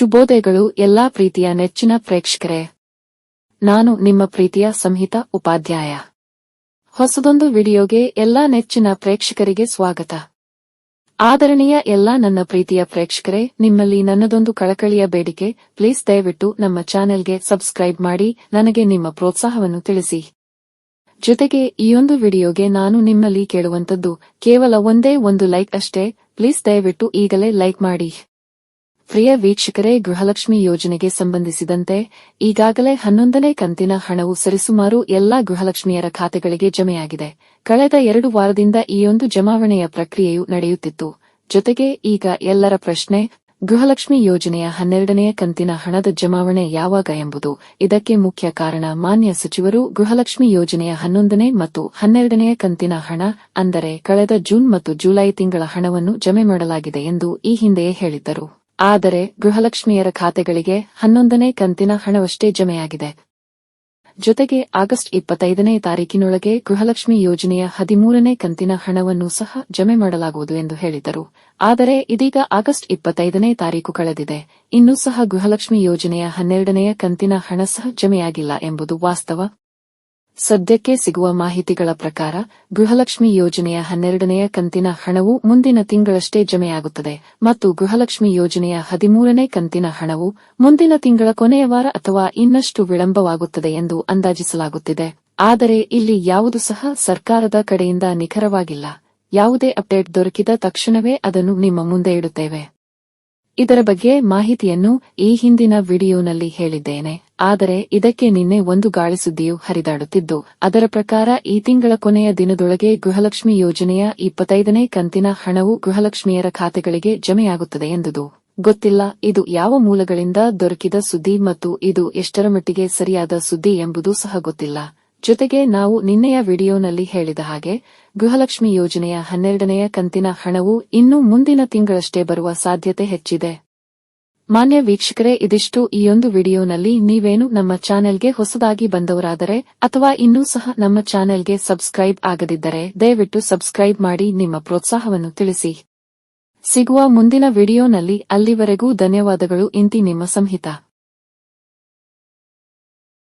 ಶುಭೋದಯಗಳು ಎಲ್ಲಾ ಪ್ರೀತಿಯ ನೆಚ್ಚಿನ ಪ್ರೇಕ್ಷಕರೇ. ನಾನು ನಿಮ್ಮ ಪ್ರೀತಿಯ ಸಂಹಿತ ಉಪಾಧ್ಯಾಯ. ಹೊಸದೊಂದು ವಿಡಿಯೋಗೆ ಎಲ್ಲಾ ನೆಚ್ಚಿನ ಪ್ರೇಕ್ಷಕರಿಗೆ ಸ್ವಾಗತ. ಆದರಣೀಯ ಎಲ್ಲಾ ನನ್ನ ಪ್ರೀತಿಯ ಪ್ರೇಕ್ಷಕರೇ, ನಿಮ್ಮಲ್ಲಿ ನನ್ನದೊಂದು ಕಳಕಳಿಯ ಬೇಡಿಕೆ, ಪ್ಲೀಸ್ ದಯವಿಟ್ಟು ನಮ್ಮ ಚಾನೆಲ್ಗೆ ಸಬ್ಸ್ಕ್ರೈಬ್ ಮಾಡಿ, ನನಗೆ ನಿಮ್ಮ ಪ್ರೋತ್ಸಾಹವನ್ನು ತಿಳಿಸಿ. ಜೊತೆಗೆ ಈಯೊಂದು ವಿಡಿಯೋಗೆ ನಾನು ನಿಮ್ಮಲ್ಲಿ ಕೇಳುವಂತದ್ದು ಕೇವಲ ಒಂದೇ ಒಂದು ಲೈಕ್ ಅಷ್ಟೇ, ಪ್ಲೀಸ್ ದಯವಿಟ್ಟು ಈಗಲೇ ಲೈಕ್ ಮಾಡಿ. ಪ್ರಿಯ ವೀಕ್ಷಕರೇ, ಗೃಹಲಕ್ಷ್ಮಿ ಯೋಜನೆಗೆ ಸಂಬಂಧಿಸಿದಂತೆ ಈಗಾಗಲೇ ಹನ್ನೊಂದನೇ ಕಂತಿನ ಹಣವು ಸರಿಸುಮಾರು ಎಲ್ಲಾ ಗೃಹಲಕ್ಷ್ಮಿಯರ ಖಾತೆಗಳಿಗೆ ಜಮೆಯಾಗಿದೆ. ಕಳೆದ ಎರಡು ವಾರದಿಂದ ಈಯೊಂದು ಜಮಾವಣೆಯ ಪ್ರಕ್ರಿಯೆಯು ನಡೆಯುತ್ತಿತ್ತು. ಜೊತೆಗೆ ಈಗ ಎಲ್ಲರ ಪ್ರಶ್ನೆ, ಗೃಹಲಕ್ಷ್ಮಿ ಯೋಜನೆಯ ಹನ್ನೆರಡನೆಯ ಕಂತಿನ ಹಣದ ಜಮಾವಣೆ ಯಾವಾಗ ಎಂಬುದು. ಇದಕ್ಕೆ ಮುಖ್ಯ ಕಾರಣ ಮಾನ್ಯ ಸಚಿವರು, ಗೃಹಲಕ್ಷ್ಮಿ ಯೋಜನೆಯ ಹನ್ನೊಂದನೇ ಮತ್ತು ಹನ್ನೆರಡನೆಯ ಕಂತಿನ ಹಣ, ಅಂದರೆ ಕಳೆದ ಜೂನ್ ಮತ್ತು ಜುಲೈ ತಿಂಗಳ ಹಣವನ್ನು ಜಮೆ ಮಾಡಲಾಗಿದೆ ಎಂದು ಈ ಹಿಂದೆಯೇ ಹೇಳಿದ್ದರು. ಆದರೆ ಗೃಹಲಕ್ಷ್ಮಿಯರ ಖಾತೆಗಳಿಗೆ ಹನ್ನೊಂದನೇ ಕಂತಿನ ಹಣವಷ್ಟೇ ಜಮೆಯಾಗಿದೆ. ಜೊತೆಗೆ ಆಗಸ್ಟ್ ಇಪ್ಪತ್ತೈದನೇ ತಾರೀಕಿನೊಳಗೆ ಗೃಹಲಕ್ಷ್ಮಿ ಯೋಜನೆಯ ಹದಿಮೂರನೇ ಕಂತಿನ ಹಣವನ್ನು ಸಹ ಜಮೆ ಮಾಡಲಾಗುವುದು ಎಂದು ಹೇಳಿದರು. ಆದರೆ ಇದೀಗ ಆಗಸ್ಟ್ ಇಪ್ಪತ್ತೈದನೇ ತಾರೀಕು ಕಳೆದಿದೆ. ಇನ್ನೂ ಸಹ ಗೃಹಲಕ್ಷ್ಮಿ ಯೋಜನೆಯ ಹನ್ನೆರಡನೆಯ ಕಂತಿನ ಹಣ ಸಹ ಜಮೆಯಾಗಿಲ್ಲ ಎಂಬುದು ವಾಸ್ತವ. ಸದ್ಯಕ್ಕೆ ಸಿಗುವ ಮಾಹಿತಿಗಳ ಪ್ರಕಾರ, ಗೃಹಲಕ್ಷ್ಮಿ ಯೋಜನೆಯ ಹನ್ನೆರಡನೆಯ ಕಂತಿನ ಹಣವು ಮುಂದಿನ ತಿಂಗಳಷ್ಟೇ ಜಮೆಯಾಗುತ್ತದೆ ಮತ್ತು ಗೃಹಲಕ್ಷ್ಮಿ ಯೋಜನೆಯ ಹದಿಮೂರನೇ ಕಂತಿನ ಹಣವು ಮುಂದಿನ ತಿಂಗಳ ಕೊನೆಯ ವಾರ ಅಥವಾ ಇನ್ನಷ್ಟು ವಿಳಂಬವಾಗುತ್ತದೆ ಎಂದು ಅಂದಾಜಿಸಲಾಗುತ್ತಿದೆ. ಆದರೆ ಇಲ್ಲಿ ಯಾವುದು ಸಹ ಸರ್ಕಾರದ ಕಡೆಯಿಂದ ನಿಖರವಾಗಿಲ್ಲ. ಯಾವುದೇ ಅಪ್ಡೇಟ್ ದೊರಕಿದ ತಕ್ಷಣವೇ ಅದನ್ನು ನಿಮ್ಮ ಮುಂದೆ ಇಡುತ್ತೇವೆ. ಇದರ ಬಗ್ಗೆ ಮಾಹಿತಿಯನ್ನು ಈ ಹಿಂದಿನ ವಿಡಿಯೋನಲ್ಲಿ ಹೇಳಿದ್ದೇನೆ. ಆದರೆ ಇದಕ್ಕೆ ನಿನ್ನೆ ಒಂದು ಗಾಳಿ ಸುದ್ದಿಯು ಹರಿದಾಡುತ್ತಿದ್ದು, ಅದರ ಪ್ರಕಾರ ಈ ತಿಂಗಳ ಕೊನೆಯ ದಿನದೊಳಗೆ ಗೃಹಲಕ್ಷ್ಮಿ ಯೋಜನೆಯ ಇಪ್ಪತ್ತೈದನೇ ಕಂತಿನ ಹಣವು ಗೃಹಲಕ್ಷ್ಮಿಯರ ಖಾತೆಗಳಿಗೆ ಜಮೆಯಾಗುತ್ತದೆ ಎಂದುದು. ಗೊತ್ತಿಲ್ಲ, ಇದು ಯಾವ ಮೂಲಗಳಿಂದ ದೊರಕಿದ ಸುದ್ದಿ ಮತ್ತು ಇದು ಎಷ್ಟರ ಮಟ್ಟಿಗೆ ಸರಿಯಾದ ಸುದ್ದಿ ಎಂಬುದೂ ಸಹ ಗೊತ್ತಿಲ್ಲ. ಜೊತೆಗೆ ನಾವು ನಿನ್ನೆಯ ವಿಡಿಯೋನಲ್ಲಿ ಹೇಳಿದ ಹಾಗೆ, ಗೃಹಲಕ್ಷ್ಮಿ ಯೋಜನೆಯ ಹನ್ನೆರಡನೆಯ ಕಂತಿನ ಹಣವು ಇನ್ನೂ ಮುಂದಿನ ತಿಂಗಳಷ್ಟೇ ಬರುವ ಸಾಧ್ಯತೆ ಹೆಚ್ಚಿದೆ. ಮಾನ್ಯ ವೀಕ್ಷಕರೇ, ಇದಿಷ್ಟು ಈ ಒಂದು ವಿಡಿಯೋನಲ್ಲಿ. ನೀವೇನು ನಮ್ಮ ಚಾನೆಲ್ಗೆ ಹೊಸದಾಗಿ ಬಂದವರಾದರೆ ಅಥವಾ ಇನ್ನೂ ಸಹ ನಮ್ಮ ಚಾನೆಲ್ಗೆ ಸಬ್ಸ್ಕ್ರೈಬ್ ಆಗದಿದ್ದರೆ, ದಯವಿಟ್ಟು ಸಬ್ಸ್ಕ್ರೈಬ್ ಮಾಡಿ ನಿಮ್ಮ ಪ್ರೋತ್ಸಾಹವನ್ನು ತಿಳಿಸಿ. ಸಿಗುವ ಮುಂದಿನ ವಿಡಿಯೋನಲ್ಲಿ ಅಲ್ಲಿವರೆಗೂ ಧನ್ಯವಾದಗಳು. ಇಂತಿ ನಿಮ್ಮ ಸಂಹಿತ.